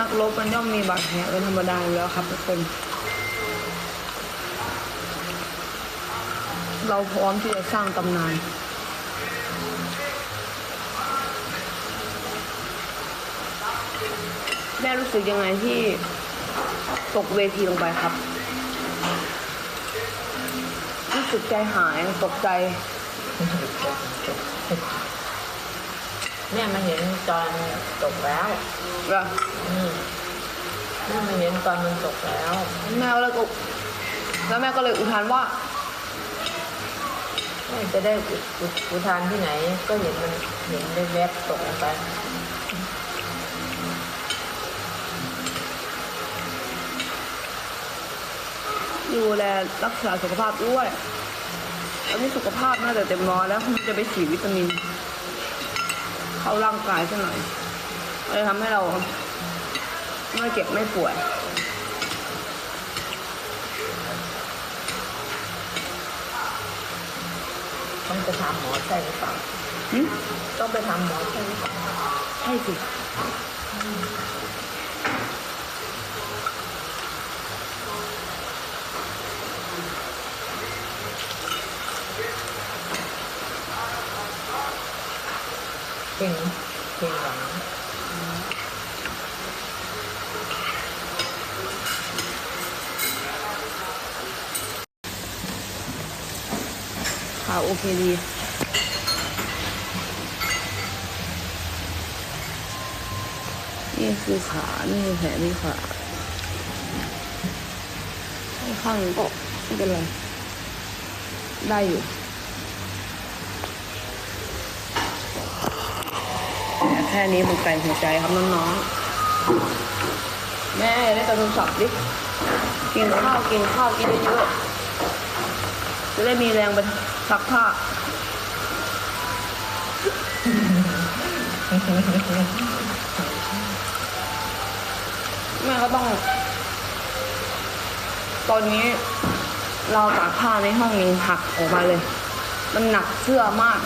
นักรบมันย่อมมีบาดแผลเป็นธรรมดาอยู่แล้วครับทุกคน เราพร้อมที่จะสร้างตำนานแม่รู้สึกยังไงที่ตกเวทีลงไปครับ รู้สึกใจหายตกใจ แม่มาเห็นตอนตกแล้ว เหรออืมแม่มาเห็นตอนมันตกแล้วแม่แล้วก็แล้วแม่ก็เลยอุทานว่าแม่จะได้อุอุอุทานที่ไหน ก็เห็นมันเห็นแวบๆตกลงไปดูแลรักษาสุขภาพด้วยตอนนี้สุขภาพน่าจะเต็มร้อยแล้วคงจะไปฉีดวิตามิน เข้าร่างกายซะหน่อย เลยทำให้เราไม่เจ็บไม่ป่วยต้องไปถามหมอใช่หรือเปล่าหึต้องไปถามหมอใช่หรือเปล่าใช่สิเพ่งเพ่งหลัง ขาโอเคดีนี่คือขา นี่คือแผลที่ขาข้างก็ไม่เป็นไร ได้อยู่แค่นี้มันไกลหัวใจครับน้องๆ แม่ได้แต่โทรศัพท์ดิ กินข้าว กินข้าว กินเยอะ จะได้มีแรงไปซักผ้า แม่ก็ต้อง ตอนนี้เราตากผ้าในห้องนี้หักออกมาเลย มันหนักเสื้อมาก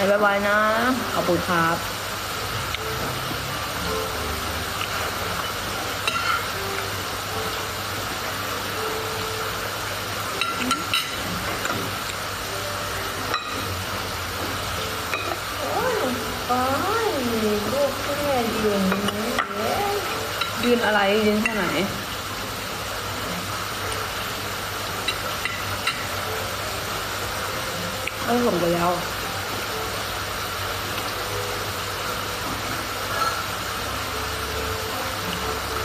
เลยหายบายๆนะ ขอบคุณครับยืนอะไรยืนแค่ไหนเอ้ยส่งไปแล้ว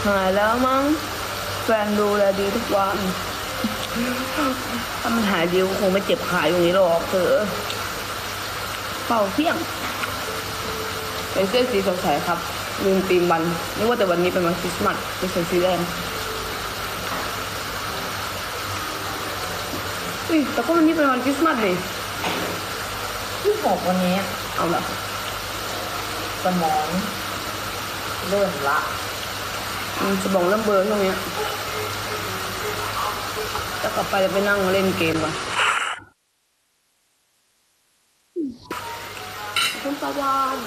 หายแล้วมั้งแฟนดูแลดีทุกวัน ถ้ามันหายดีก็คงไม่เจ็บขาอย่างนี้หรอกเธอเป่าเที่ยง เป็นเสื้อสีสดใสครับลืมตีมวันนึกว่าแต่วันนี้เป็นวันคริสต์มาสเป็นใส่สีแดงอุ้ยแต่ก็วันนี้เป็นวันคริสต์มาสนี่ที่หกวันนี้เอาละสมองเริ่มละอืม สมองเริ่มเบลอร์ช่วงเนี้ยจะกลับไปจะไปนั่งเล่นเกมก่อนคุณปาวาน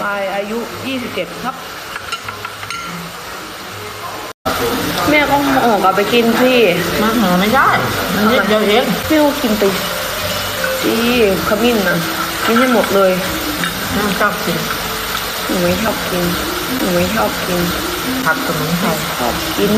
ปลายอายุ 27 ครับ แม่ก็ห่อกลับไปกินสิมาหาไม่ได้ มันนิดเดียวเองแม่ก็กินไปสิขมิ้นนะ กินให้หมดเลยแม่ชอบกินหนูไม่ชอบกินหนูไม่ชอบกินผักสมุนไพรชอบกิน